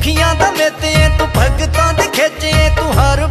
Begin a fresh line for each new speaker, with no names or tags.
ਚੇਤੇ ਤੂੰ ਦਾ ਮੇਤੇ ਤੂੰ ਭਗਤਾਂ ਦੇ ਖੇਚੇ ਤੂੰ ਹਰ